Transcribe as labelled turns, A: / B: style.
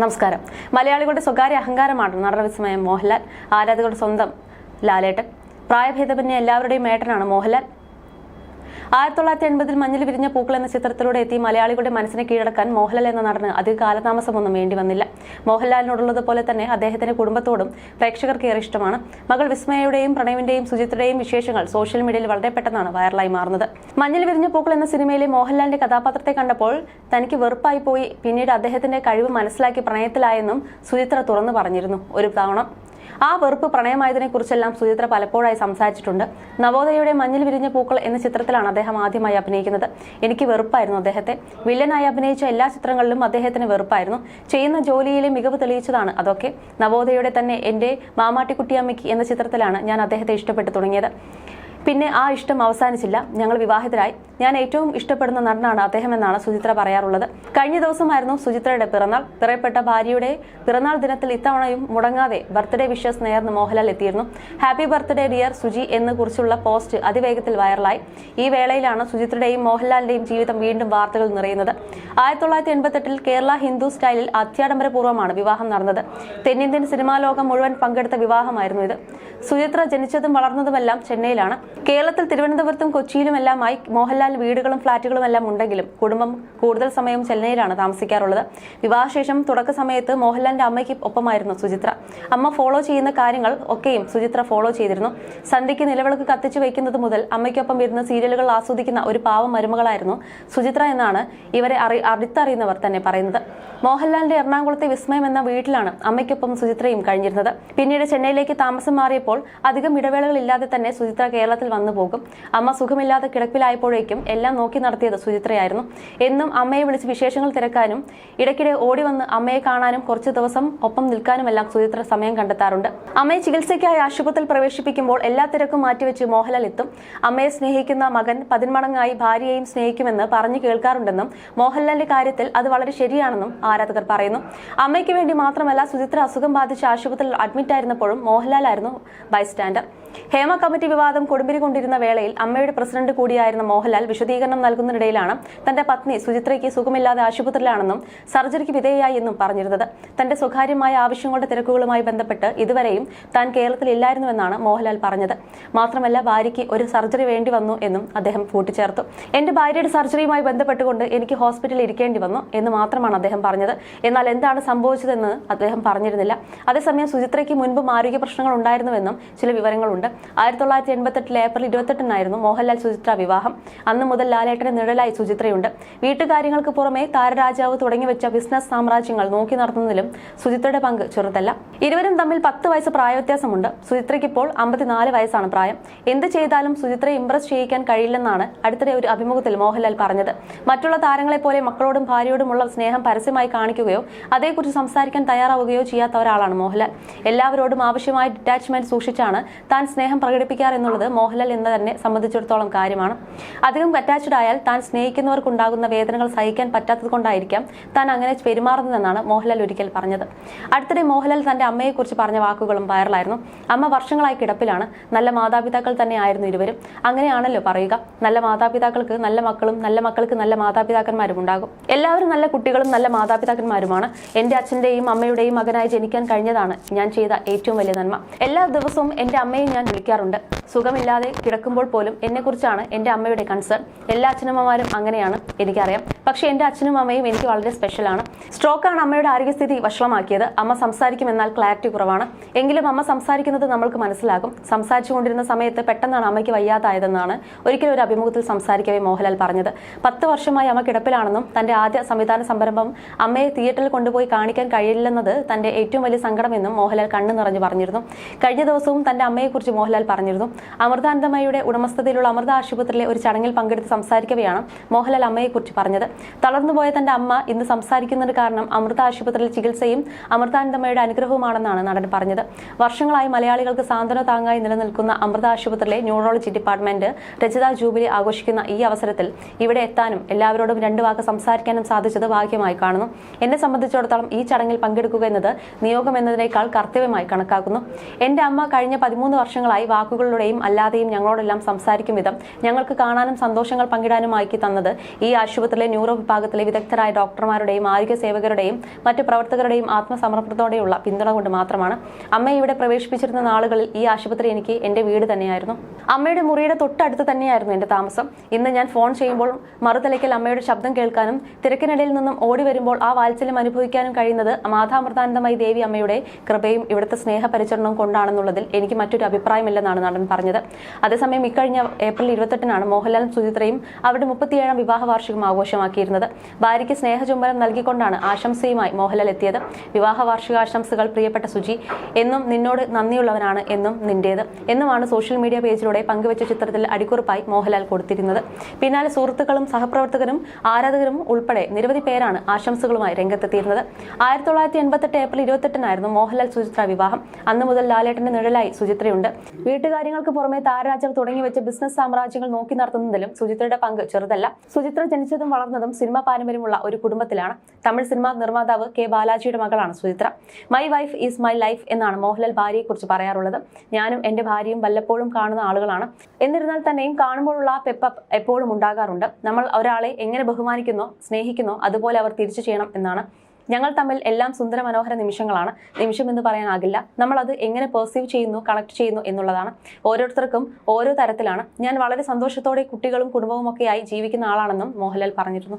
A: നമസ്കാരം. മലയാളികളുടെ സ്വകാര്യ അഹങ്കാരമാണ് നടനവിസ്മയം മോഹൻലാൽ ആരാധകരുടെ സ്വന്തം ലാലേട്ടൻ പ്രായഭേദമന്യേ എല്ലാവരുടെയും ഏട്ടനാണ് മോഹൻലാൽ. ആയിരത്തി തൊള്ളായിരത്തി എൺപതിൽ മഞ്ഞിൽ വിരിഞ്ഞ പൂക്കൾ എന്ന ചിത്രത്തിലൂടെ എത്തി മലയാളികളുടെ മനസ്സിനെ കീഴടക്കാൻ മോഹൻലാൽ എന്ന നടന് അധിക കാലതാമസമൊന്നും വേണ്ടി വന്നില്ല. മോഹൻലാലിനോടുള്ളത് പോലെ തന്നെ അദ്ദേഹത്തിന്റെ കുടുംബത്തോടും പ്രേക്ഷകർക്ക് ഏറെ ഇഷ്ടമാണ്. മകൾ വിസ്മയയുടെയും പ്രണയവിന്റെയും സുചിത്രയുടെയും വിശേഷങ്ങൾ സോഷ്യൽ മീഡിയയിൽ വളരെ പെട്ടെന്നാണ് വൈറലായി മാറുന്നത്. മഞ്ഞിൽ വിരിഞ്ഞ പൂക്കൾ എന്ന സിനിമയിലെ മോഹൻലാലിന്റെ കഥാപാത്രത്തെ കണ്ടപ്പോൾ തനിക്ക് വെറുപ്പായി പോയി പിന്നീട് അദ്ദേഹത്തിന്റെ കഴിവ് മനസ്സിലാക്കി പ്രണയത്തിലായെന്നും സുചിത്ര തുറന്നു പറഞ്ഞിരുന്നു. ഒരു തവണ ആ വെറുപ്പ് പ്രണയമായതിനെ കുറിച്ചെല്ലാം സുചിത്ര പലപ്പോഴായി സംസാരിച്ചിട്ടുണ്ട്. നവോദയയുടെ മഞ്ഞിൽ വിരിഞ്ഞ പൂക്കൾ എന്ന ചിത്രത്തിലാണ് അദ്ദേഹം ആദ്യമായി അഭിനയിക്കുന്നത്. എനിക്ക് വെറുപ്പായിരുന്നു അദ്ദേഹത്തെ. വില്ലനായി അഭിനയിച്ച എല്ലാ ചിത്രങ്ങളിലും അദ്ദേഹത്തിന് വെറുപ്പായിരുന്നു. ചെയ്യുന്ന ജോലിയിലെ മികവ് തെളിയിച്ചതാണ് അതൊക്കെ. നവോദയയുടെ തന്നെ എന്റെ മാമാട്ടിക്കുട്ടിയമ്മയ്ക്ക് എന്ന ചിത്രത്തിലാണ് ഞാൻ അദ്ദേഹത്തെ ഇഷ്ടപ്പെട്ടു തുടങ്ങിയത്. പിന്നെ ആ ഇഷ്ടം അവസാനിച്ചില്ല. ഞങ്ങൾ വിവാഹിതരായി. ഞാൻ ഏറ്റവും ഇഷ്ടപ്പെടുന്ന നടനാണ് അദ്ദേഹം എന്നാണ് സുചിത്ര പറയാറുള്ളത്. കഴിഞ്ഞ ദിവസമായിരുന്നു സുചിത്രയുടെ പിറന്നാൾ. പിറയപ്പെട്ട ഭാര്യയുടെ പിറന്നാൾ ദിനത്തിൽ ഇത്തവണയും മുടങ്ങാതെ ബർത്ത്ഡേ വിഷസ് നേർന്ന് മോഹൻലാൽ എത്തിയിരുന്നു. ഹാപ്പി ബർത്ത്ഡേ ഡിയർ സുജി എന്ന് കുറിച്ചുള്ള പോസ്റ്റ് അതിവേഗത്തിൽ വൈറലായി. ഈ വേളയിലാണ് സുചിത്രയുടെയും മോഹൻലാലിന്റെയും ജീവിതം വീണ്ടും വാർത്തകൾ നിറയുന്നത്. ആയിരത്തി തൊള്ളായിരത്തി എൺപത്തെട്ടിൽ കേരള ഹിന്ദു സ്റ്റൈലിൽ അത്യാഡംബരപൂർവമാണ് വിവാഹം നടന്നത്. തെന്നിന്ത്യൻ സിനിമാ ലോകം മുഴുവൻ പങ്കെടുത്ത വിവാഹമായിരുന്നു ഇത്. സുചിത്ര ജനിച്ചതും വളർന്നതുമെല്ലാം ചെന്നൈയിലാണ്. കേരളത്തിൽ തിരുവനന്തപുരത്തും കൊച്ചിയിലും കൊച്ചിയിലുമെല്ലാമായി മോഹൻലാൽ വീടുകളും ഫ്ളാറ്റുകളും എല്ലാം ഉണ്ടെങ്കിലും കുടുംബം കൂടുതൽ സമയം ചെന്നൈയിലാണ് താമസിക്കാറുള്ളത്. വിവാഹശേഷം തുടക്ക സമയത്ത് മോഹൻലാലിന്റെ അമ്മയ്ക്ക് ഒപ്പമായിരുന്നു സുചിത്ര. അമ്മ ഫോളോ ചെയ്യുന്ന കാര്യങ്ങൾ ഒക്കെയും സുചിത്ര ഫോളോ ചെയ്തിരുന്നു. സന്ധ്യയ്ക്ക് നിലവിളക്ക് കത്തിച്ചു വയ്ക്കുന്നത് മുതൽ അമ്മയ്ക്കൊപ്പം ഇരുന്ന് സീരിയലുകൾ ആസ്വദിക്കുന്ന ഒരു പാവം മരുമകളായിരുന്നു സുചിത്ര എന്നാണ് ഇവരെ അറി അടുത്തറിയുന്നവർ തന്നെ പറയുന്നത്. മോഹൻലാലിന്റെ എറണാകുളത്തെ വിസ്മയം എന്ന വീട്ടിലാണ് അമ്മയ്ക്കൊപ്പം സുചിത്രയും കഴിഞ്ഞിരുന്നത്. പിന്നീട് ചെന്നൈയിലേക്ക് താമസം മാറിയപ്പോൾ അധികം ഇടവേളകളില്ലാതെ തന്നെ സുചിത്ര കേരളത്തിൽ വന്നു പോകും. അമ്മ സുഖമില്ലാതെ കിടപ്പിലായപ്പോഴേക്കും എല്ലാം നോക്കി നടത്തിയത് സുചിത്രയായിരുന്നു. എന്നും അമ്മയെ വിളിച്ച് വിശേഷങ്ങൾ തിരക്കാനും ഇടയ്ക്കിടെ ഓടി വന്ന് അമ്മയെ കാണാനും കുറച്ച് ദിവസം ഒപ്പം നിൽക്കാനും എല്ലാം സുചിത്ര സമയം കണ്ടെത്താറുണ്ട്. അമ്മയെ ചികിത്സയ്ക്കായി ആശുപത്രിയിൽ പ്രവേശിപ്പിക്കുമ്പോൾ എല്ലാ തിരക്കും മാറ്റിവെച്ച് മോഹൻലാൽ എത്തും. അമ്മയെ സ്നേഹിക്കുന്ന മകൻ പതിന്മടങ്ങായി ഭാര്യയെയും സ്നേഹിക്കുമെന്ന് പറഞ്ഞു കേൾക്കാറുണ്ടെന്നും മോഹൻലാലിന്റെ കാര്യത്തിൽ അത് വളരെ ശരിയാണെന്നും ആരാധകർ പറയുന്നു. അമ്മയ്ക്ക് വേണ്ടി മാത്രമല്ല സുചിത്ര അസുഖം ബാധിച്ച് ആശുപത്രിയിൽ അഡ്മിറ്റ് ആയിരുന്നപ്പോഴും മോഹൻലാലായിരുന്നു ബൈസ്റ്റാൻഡർ. ഹേമ കമ്മിറ്റി വിവാദം കൊടുമ്പിരി കൊണ്ടിരുന്ന വേളയിൽ അമ്മയുടെ പ്രസിഡന്റ് കൂടിയായിരുന്ന മോഹൻലാൽ വിശദീകരണം നൽകുന്നതിനിടയിലാണ് തന്റെ പത്നി സുചിത്രയ്ക്ക് സുഖമില്ലാതെ ആശുപത്രിയിലാണെന്നും സർജറിക്ക് വിധേയായി എന്നും പറഞ്ഞിരുന്നത്. തന്റെ സ്വകാര്യമായ ആവശ്യങ്ങളുടെ തിരക്കുകളുമായി ബന്ധപ്പെട്ട് ഇതുവരെയും താൻ കേരളത്തിൽ ഇല്ലായിരുന്നുവെന്നാണ് മോഹൻലാൽ പറഞ്ഞത്. മാത്രമല്ല ഭാര്യയ്ക്ക് ഒരു സർജറി വേണ്ടി വന്നു എന്നും അദ്ദേഹം കൂട്ടിച്ചേർത്തു. എന്റെ ഭാര്യയുടെ സർജറിയുമായി ബന്ധപ്പെട്ടുകൊണ്ട് എനിക്ക് ഹോസ്പിറ്റലിൽ ഇരിക്കേണ്ടി വന്നു എന്ന് മാത്രമാണ് അദ്ദേഹം പറഞ്ഞത്. എന്നാൽ എന്താണ് സംഭവിച്ചതെന്ന് അദ്ദേഹം പറഞ്ഞിരുന്നില്ല. അതേസമയം സുചിത്രയ്ക്ക് മുൻപും ആരോഗ്യ പ്രശ്നങ്ങൾ ഉണ്ടായിരുന്നുവെന്നും ചില വിവരങ്ങളുണ്ട്. ആയിരത്തി തൊള്ളായിരത്തി എൺപത്തെട്ടിൽ ഏപ്രിൽ ഇരുപത്തെട്ടിനായിരുന്നു മോഹൻലാൽ സുചിത്ര വിവാഹം. അന്ന് മുതൽ ലാലേട്ടന് നിഴലായി സുചിത്രയുണ്ട്. വീട്ടുകാര്യങ്ങൾക്ക് പുറമെ താരരാജാവ് തുടങ്ങി വെച്ച ബിസിനസ് സാമ്രാജ്യങ്ങൾ നോക്കി നടത്തുന്നതിലും സുചിത്രയുടെ പങ്ക് ചെറുതല്ല. ഇരുവരും തമ്മിൽ പത്ത് വയസ്സ് പ്രായവ്യത്യാസമുണ്ട്. സുചിത്രയ്ക്ക് ഇപ്പോൾ അമ്പത്തിനാല് വയസ്സാണ് പ്രായം. എന്ത് ചെയ്താലും സുചിത്രയെ ഇംപ്രസ് ചെയ്യിക്കാൻ കഴിയില്ലെന്നാണ് അടുത്തിടെ ഒരു അഭിമുഖത്തിൽ മോഹൻലാൽ പറഞ്ഞത്. മറ്റുള്ള താരങ്ങളെ പോലെ മക്കളോടും ഭാര്യയോടുമുള്ള സ്നേഹം പരസ്യമായി കാണിക്കുകയോ അതേക്കുറിച്ച് സംസാരിക്കാൻ തയ്യാറാവുകയോ ചെയ്യാത്ത ഒരാളാണ് മോഹൻലാൽ. എല്ലാവരോടും ആവശ്യമായ ഡിറ്റാച്ച്മെന്റ് സൂക്ഷിച്ചാണ് താൻ സ്നേഹം പ്രകടിപ്പിക്കാറെന്നുള്ളത് മോഹൻലാൽ എന്ന് തന്നെ സംബന്ധിച്ചിടത്തോളം കാര്യമാണ്. അധികം അറ്റാച്ച്ഡ് ആയാൽ താൻ സ്നേഹിക്കുന്നവർക്കുണ്ടാകുന്ന വേദനകൾ സഹിക്കാൻ പറ്റാത്തത് കൊണ്ടായിരിക്കാം താൻ അങ്ങനെ പെരുമാറുന്നതെന്നാണ് മോഹൻലാൽ ഒരിക്കൽ പറഞ്ഞത്. അടുത്തിടെ മോഹൻലാൽ തന്റെ അമ്മയെക്കുറിച്ച് പറഞ്ഞ വാക്കുകളും വൈറലായിരുന്നു. അമ്മ വർഷങ്ങളായി കിടപ്പിലാണ്. നല്ല മാതാപിതാക്കൾ തന്നെ ആയിരുന്നു ഇരുവരും. അങ്ങനെയാണല്ലോ പറയുക. നല്ല മാതാപിതാക്കൾക്ക് നല്ല മക്കളും നല്ല മക്കൾക്ക് നല്ല മാതാപിതാക്കന്മാരും ഉണ്ടാകും. എല്ലാവരും നല്ല കുട്ടികളും നല്ല മാതാപിതാക്കന്മാരുമാണ്. എന്റെ അച്ഛന്റെയും അമ്മയുടെയും മകനായി ജനിക്കാൻ കഴിഞ്ഞതാണ് ഞാൻ ചെയ്ത ഏറ്റവും വലിയ നന്മ. എല്ലാ ദിവസവും എന്റെ അമ്മയെ ഞാൻ വിളിക്കാറുണ്ട്. സുഖമില്ലാതെ കിടക്കുമ്പോൾ പോലും എന്നെക്കുറിച്ചാണ് എന്റെ അമ്മയുടെ കൺസേൺ എല്ലാ അച്ഛനമ്മമാരും അങ്ങനെയാണ് എനിക്കറിയാം. പക്ഷേ എന്റെ അച്ഛനും അമ്മയും എനിക്ക് വളരെ സ്പെഷ്യലാണ് സ്ട്രോക്കാണ് അമ്മയുടെ ആരോഗ്യസ്ഥിതി വഷളമാക്കിയത്. അമ്മ സംസാരിക്കും എന്നാൽ ക്ലാരിറ്റി കുറവാണ്. എങ്കിലും അമ്മ സംസാരിക്കുന്നത് നമ്മൾക്ക് മനസ്സിലാകും. സംസാരിച്ചുകൊണ്ടിരുന്ന സമയത്ത് പെട്ടെന്നാണ് അമ്മയ്ക്ക് വയ്യാതായതെന്നാണ് ഒരിക്കലും ഒരു അഭിമുഖത്തിൽ സംസാരിക്കവേ മോഹൻലാൽ പറഞ്ഞത്. പത്ത് വർഷമായി അമ്മ കിടപ്പിലാണെന്നും തന്റെ ആദ്യ സംവിധാന സംരംഭം അമ്മയെ തിയേറ്ററിൽ കൊണ്ടുപോയി കാണിക്കാൻ കഴിയില്ലെന്നത് തന്റെ ഏറ്റവും വലിയ സങ്കടമെന്നും മോഹൻലാൽ കണ്ണു നിറഞ്ഞു പറഞ്ഞിരുന്നു. കഴിഞ്ഞ ദിവസവും തന്റെ അമ്മയെക്കുറിച്ച് മോഹൻലാൽ പറഞ്ഞിരുന്നു. അമൃതാനന്ദമയുടെ ഉടമസ്ഥതയിലുള്ള അമൃത ആശുപത്രിയിലെ ഒരു ചടങ്ങിൽ പങ്കെടുത്ത് സംസാരിക്കവെയാണ് മോഹൻലാൽ അമ്മയെക്കുറിച്ച് പറഞ്ഞത്. തളർന്നുപോയ തന്റെ അമ്മ ഇന്ന് സംസാരിക്കുന്നതിന് കാരണം അമൃത ആശുപത്രിയിലെ ചികിത്സയും അമൃതാനന്ദമയുടെ അനുഗ്രഹവുമാണെന്നാണ് നടൻ പറഞ്ഞത്. വർഷങ്ങളായി മലയാളികൾക്ക് സാന്ത്വന താങ്ങായി നിലനിൽക്കുന്ന അമൃത ആശുപത്രിയിലെ ന്യൂറോളജി ഡിപ്പാർട്ട്മെന്റ് രചിത ജൂബിലി ആഘോഷിക്കുന്ന ഈ അവസരത്തിൽ ഇവിടെ എത്താനും എല്ലാവരോടും രണ്ടു വാക്ക് സംസാരിക്കാനും സാധിച്ചത് ഭാഗ്യമായി കാണുന്നു. എന്നെ സംബന്ധിച്ചിടത്തോളം ഈ ചടങ്ങിൽ പങ്കെടുക്കുക എന്നത് നിയോഗം എന്നതിനേക്കാൾ കർത്തവ്യമായി കണക്കാക്കുന്നു. എന്റെ അമ്മ കഴിഞ്ഞ പതിമൂന്ന് വർഷങ്ങളായി വർഷങ്ങളായി വാക്കുകളിലൂടെയും അല്ലാതെയും ഞങ്ങളോടെല്ലാം സംസാരിക്കും വിധം ഞങ്ങൾക്ക് കാണാനും സന്തോഷങ്ങൾ പങ്കിടാനും ആക്കി തന്നത് ഈ ആശുപത്രിയിലെ ന്യൂറോ വിഭാഗത്തിലെ വിദഗ്ധരായ ഡോക്ടർമാരുടെയും ആരോഗ്യ സേവകരുടെയും മറ്റ് പ്രവർത്തകരുടെയും ആത്മസമർപ്പണത്തോടെയുള്ള പിന്തുണ കൊണ്ട് മാത്രമാണ് അമ്മയെ ഇവിടെ പ്രവേശിപ്പിച്ചിരുന്ന നാളുകളിൽ ഈ ആശുപത്രി എനിക്ക് എന്റെ വീട് തന്നെയായിരുന്നു. അമ്മയുടെ മുറിയുടെ തൊട്ടടുത്ത് തന്നെയായിരുന്നു എന്റെ താമസം. ഇന്ന് ഞാൻ ഫോൺ ചെയ്യുമ്പോൾ മറുതലയ്ക്കൽ അമ്മയുടെ ശബ്ദം കേൾക്കാനും തിരക്കിനിടയിൽ നിന്നും ഓടി വരുമ്പോൾ ആ വാത്സല്യം അനുഭവിക്കാനും കഴിയുന്നത് മാതാമൃതാനന്ദമായി ദേവി അമ്മയുടെ കൃപയും ഇവിടുത്തെ സ്നേഹപരിചരണവും കൊണ്ടാണെന്നുള്ളതിൽ എനിക്ക് മറ്റൊരു അഭിപ്രായമില്ലെന്നാണ് നടൻ പറഞ്ഞത്. അതേസമയം ഇക്കഴിഞ്ഞ ഏപ്രിൽ ഇരുപത്തെട്ടിനാണ് മോഹൻലാലും സുചിത്രയും അവരുടെ മുപ്പത്തിയേഴാം വിവാഹ വാർഷികം ആഘോഷമാക്കിയിരുന്നത്. ഭാര്യയ്ക്ക് സ്നേഹചുംബനം നൽകിക്കൊണ്ടാണ് ആശംസയുമായി മോഹൻലാൽ എത്തിയത്. വിവാഹ വാർഷികാശംസകൾ പ്രിയപ്പെട്ട സുജി എന്നും നിന്നോട് നന്ദിയുള്ളവനാണ് എന്നും നിന്റേത്. എന്നുമാണ് സോഷ്യൽ മീഡിയ പേജിലൂടെ പങ്കുവച്ച ചിത്രത്തിൽ അടിക്കുറിപ്പായി മോഹൻലാൽ കൊടുത്തിരുന്നത്. പിന്നാലെ സുഹൃത്തുക്കളും സഹപ്രവർത്തകരും ആരാധകരും ഉൾപ്പെടെ നിരവധി പേരാണ് ആശംസകളുമായി രംഗത്തെത്തിയിരുന്നത്. ആയിരത്തി തൊള്ളായിരത്തി എൺപത്തെട്ട് ഏപ്രിൽ ഇരുപത്തെട്ടിനായിരുന്നു മോഹൻലാൽ സുചിത്ര വിവാഹം. അന്ന് മുതൽ ലാലേട്ടന്റെ നിഴലായി സുചിത്രയുണ്ട്. വീട്ടുകാര്യങ്ങൾക്ക് പുറമെ താരരാജ്യം തുടങ്ങി വെച്ച ബിസിനസ് സാമ്രാജ്യങ്ങൾ നോക്കി നടത്തുന്നതിലും സുചിത്രയുടെ പങ്ക് ചെറുതല്ല. സുചിത്ര ജനിച്ചതും വളർന്നതും സിനിമാ പാരമ്പര്യമുള്ള ഒരു കുടുംബത്തിലാണ്. തമിഴ് സിനിമാ നിർമ്മാതാവ് കെ ബാലാജിയുടെ മകളാണ് Suchitra. My wife is my life എന്നാണ് മോഹൻലാൽ ഭാര്യയെക്കുറിച്ച് പറയാറുള്ളത്. ഞാനും എന്റെ ഭാര്യയും വല്ലപ്പോഴും കാണുന്ന ആളുകളാണ് എന്നിരുന്നാൽ തന്നെയും കാണുമ്പോഴുള്ള ആ പെപ്പപ്പ് എപ്പോഴും ഉണ്ടാകാറുണ്ട്. നമ്മൾ ഒരാളെ എങ്ങനെ ബഹുമാനിക്കുന്നോ സ്നേഹിക്കുന്നോ അതുപോലെ അവർ തിരിച്ചു ചെയ്യണം എന്നാണ്. ഞങ്ങൾ തമ്മിൽ എല്ലാം സുന്ദര മനോഹര നിമിഷങ്ങളാണ്. നിമിഷം എന്ന് പറയാനാകില്ല. നമ്മൾ അത് എങ്ങനെ പെർസീവ് ചെയ്യുന്നു കണക്ട് ചെയ്യുന്നു എന്നുള്ളതാണ്. ഓരോരുത്തർക്കും ഓരോ തരത്തിലാണ്. ഞാൻ വളരെ സന്തോഷത്തോടെ കുട്ടികളും കുടുംബവും ഒക്കെയായി ജീവിക്കുന്ന ആളാണെന്നും മോഹൻലാൽ പറഞ്ഞിരുന്നു.